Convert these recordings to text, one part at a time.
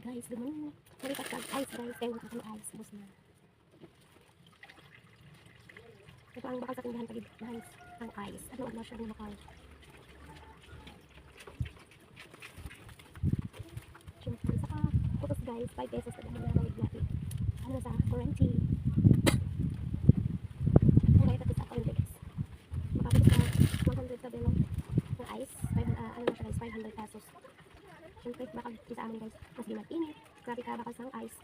guys. Ganun. Malipat ka. Ice guys. Kaya ka ng ice. Bus na. Ito ang bakal sa tindahan pag guys. Ang ice. Ano ang masya ng ano, bakal? Siyempre. Saka putos guys. 5 pesos na dahil nabalik natin. Ano sa warranty. Ang kaya tapos ako yung guys. Makaputos na 100 na bilong ng ice. 5, ano na siya guys? 500 pesos. Siyempre, bakal din sa amin guys. Mas di mag-init. Grabe ka bakal sa ice.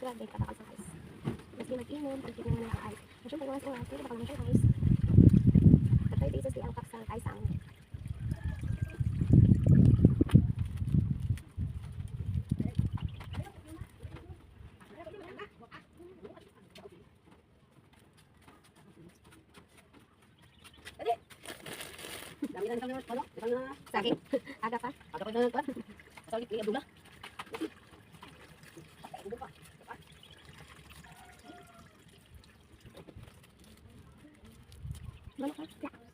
Grabe ka bakal sa ice. Mas di mag-inom, ang tignan naman ng ice. Oras oras, hindi bakal naman siyang ice. At 5 pesos di ang. Dami na ano? Kami na Saging. Aga pa. aga pa na pa. Ni Abdullah. Ano ka?